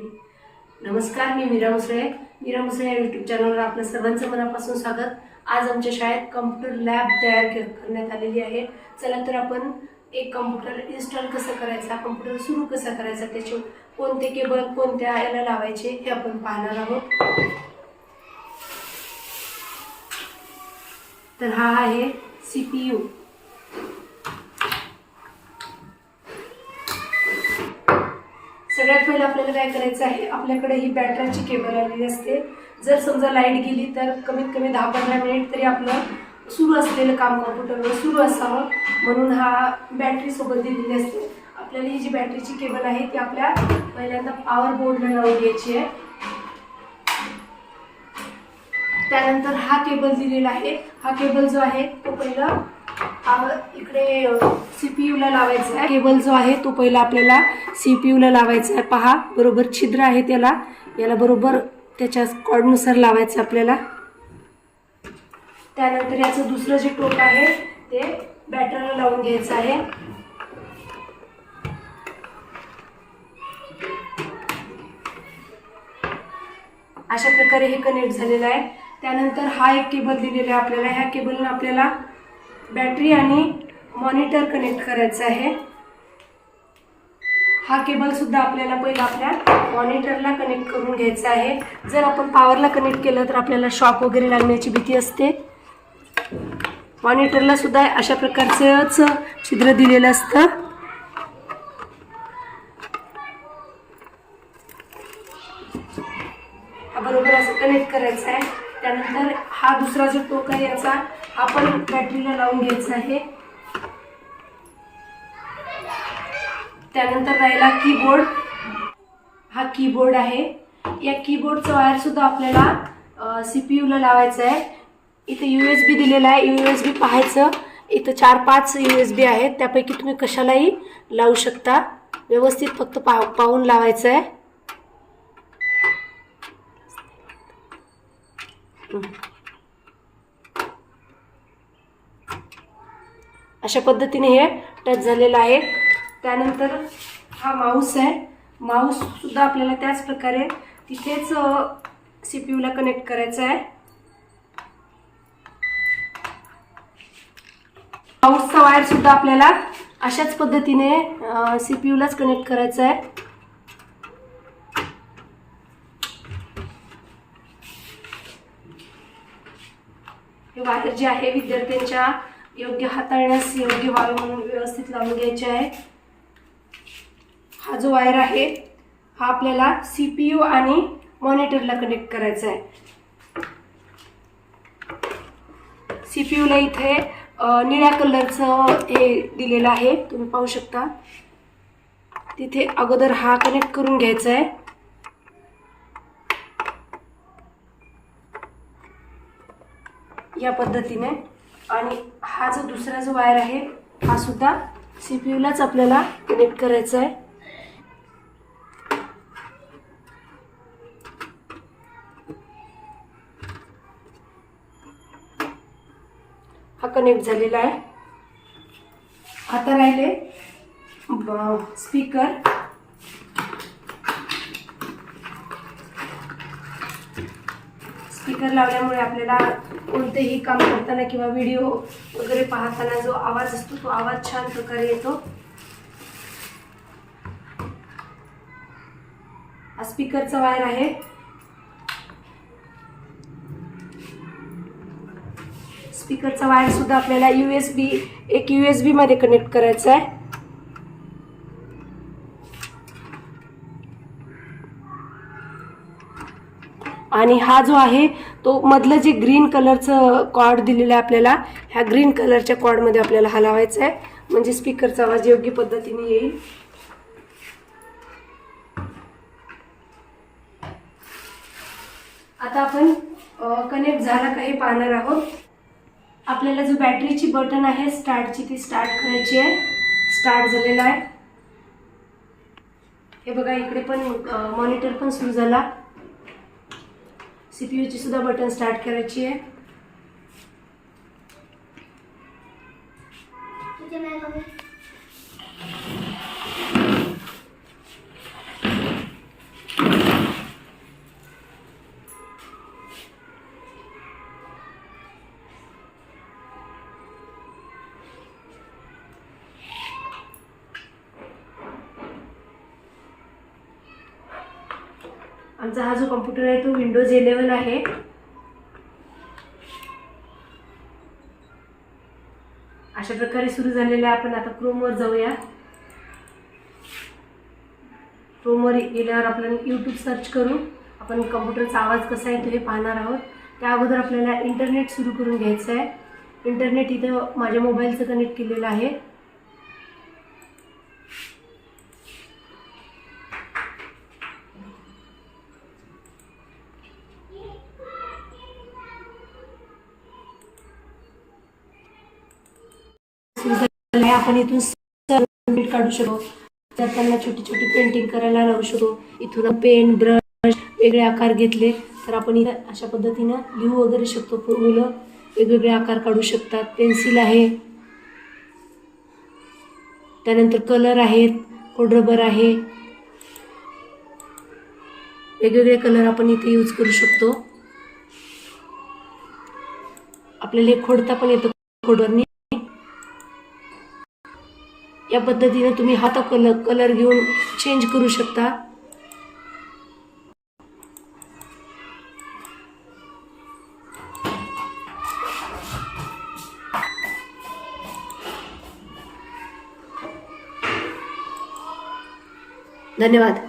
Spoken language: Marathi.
नमस्कार मी मीरा मुसळे. मीरा मुसळे या युट्यूब चॅनलवर आपलं सर्वांचं मनापासून स्वागत. आज आमच्या शाळेत कम्प्युटर लॅब तयार करण्यात आलेली आहे. चला तर आपण एक कम्प्युटर इन्स्टॉल कसं करायचा कम्प्युटर सुरू कसा करायचा त्याचे कोणते केबल कोणत्या याला लावायचे हे आपण पाहणार आहोत. तर हा आहे सी पी यू सगळ्यात पहिलं आपल्याला काय करायचं आहे? आपल्याकडे ही बॅटरीची केबल आलेली असते. जर समजा लाइट गेली तर कमीत कमी दहा पंधरा मिनिट तरी आपलं सुरू असलेलं काम कॉम्प्युटरवर सुरू असावं. म्हणून हा बॅटरीसोबत दिलेली असते. आपल्याला ही जी बॅटरीची केबल आहे ती आपल्या पहिल्यांदा पॉवर बोर्डला लावून घ्यायची आहे. त्यानंतर हा केबल दिलेला आहे. हा केबल जो आहे तो पहिला इकडे सीपीयू ला लावायचा आहे. केबल जो आहे तो पहिला आपल्याला सीपीयू ला लावायचा आहे. पहा बरोबर छिद्र आहे त्याला. याला बरोबर त्याच्या कॉडनुसार लावायचं आपल्याला. त्यानंतर याचं दुसरं जे टोक आहे ते बॅटरला लावून घ्यायचं आहे. अशा प्रकारे हे कनेक्ट झालेलं आहे. त्यानंतर हा एक केबल दिलेला आहे आपल्याला. ह्या केबलनं आपल्याला बॅटरी आणि मॉनिटर कनेक्ट करायचं आहे. हा केबलसुद्धा आपल्याला पहिला आपल्या मॉनिटरला कनेक्ट करून घ्यायचा आहे. जर आपण पॉवरला कनेक्ट केलं तर आपल्याला शॉक वगैरे लागण्याची भीती असते. मॉनिटरला सुद्धा अशा प्रकारचंच छिद्र दिलेलं असतं. बरोबर असं कनेक्ट करायचं आहे. त्यानंतर हा दुसरा जो टोक आहे याचा आपण बॅटरीला लावून घ्यायचं आहे. त्यानंतर राहिला कीबोर्ड हा कीबोर्ड आहे. या कीबोर्डचं वायरसुद्धा आपल्याला सी पी यूला लावायचं आहे. इथं यू एस बी दिलेला आहे. यू एस बी पाहायचं. इथं चार पाच यू एस बी आहेत. त्यापैकी तुम्ही कशालाही लावू शकता. व्यवस्थित फक्त पा पाहून लावायचं आहे. अशा पद्धतीने हे टच झालेलं आहे. त्यानंतर हा माऊस आहे. माऊससुद्धा आपल्याला त्याच प्रकारे तिथेच सी पी यूला कनेक्ट करायचा आहे. माऊसचा वायरसुद्धा आपल्याला अशाच पद्धतीने सी पी यूलाच कनेक्ट करायचा आहे. हे वायर जे आहे विद्यार्थ्यांच्या योग्य हाताळण्यास योग्य व्हावे म्हणून व्यवस्थित लावून घ्यायचे आहे. हा जो वायर आहे हा आपल्याला सी पी यू आणि मॉनिटरला कनेक्ट करायचा आहे. सी पी यूला इथे निळ्या कलरचं हे दिलेलं आहे. तुम्ही पाहू शकता. तिथे अगोदर हा कनेक्ट करून घ्यायचा आहे. या पद्धतीने आणि हा जो दुसरा जो वायर आहे हा सुद्धा सी पी यूलाच आपल्याला कनेक्ट करायचा आहे. हा कनेक्ट झालेला आहे. आता राहिले स्पीकर स्पीकर लावल्यामुळे आपल्याला कोणतेही काम करताना किंवा व्हिडिओ वगैरे पाहताना जो आवाज असतो तो आवाज छान प्रकारे येतो. हा स्पीकरचा वायर आहे. स्पीकरचा वायर सुद्धा आपल्याला यू एस बी एक यू एस बी मध्ये कनेक्ट करायचा आहे. आणि हा जो आहे तो मधलं जे ग्रीन कलरचं कॉर्ड दिलेलं आहे आपल्याला ह्या ग्रीन कलरच्या कॉर्डमध्ये आपल्याला हा लावायचा आहे. म्हणजे स्पीकरचा आवाज योग्य पद्धतीने येईल. आता आपण कनेक्ट झाला का हे पाहणार आहोत. आपल्याला जो बॅटरीची बटन आहे स्टार्टची ती स्टार्ट करायची आहे. स्टार्ट झालेला आहे. हे बघा इकडे पण मॉनिटर पण सुरू झाला. सी पी यूची सुद्धा बटन स्टार्ट करायची आहे. आमचा हा जो कॉम्प्युटर आहे तो विंडोज इलेवन आहे. अशा प्रकारे सुरू झालेलं आहे. आपण आता क्रोमवर जाऊया. क्रोमवर गेल्यावर आपण यूट्यूब सर्च करू. आपण कम्प्युटरचा आवाज कसा आहे हे पाहणार आहोत. त्या अगोदर आपल्याला इंटरनेट सुरू करून घ्यायचं आहे. इंटरनेट इथं माझ्या मोबाईलचं कनेक्ट केलेलं आहे. आपण इथून सर्व काढू शकतो. त्यात त्यांना छोटी छोटी पेंटिंग करायला लावू शकतो. इथून पेन ब्रश वेगळे आकार घेतले तर आपण इथं अशा पद्धतीनं लिहू वगैरे शकतो. मुलं वेगवेगळे आकार काढू शकतात. पेन्सिल आहे. त्यानंतर कलर आहेत. खोड रबर आहे. वेगवेगळे कलर आपण इथे यूज करू शकतो. आपल्याला हे खोडता पण येतं. खोडवरनी या पद्धतीने तुम्ही हाता कलर कलर घेऊन चेंज करू शकता. धन्यवाद.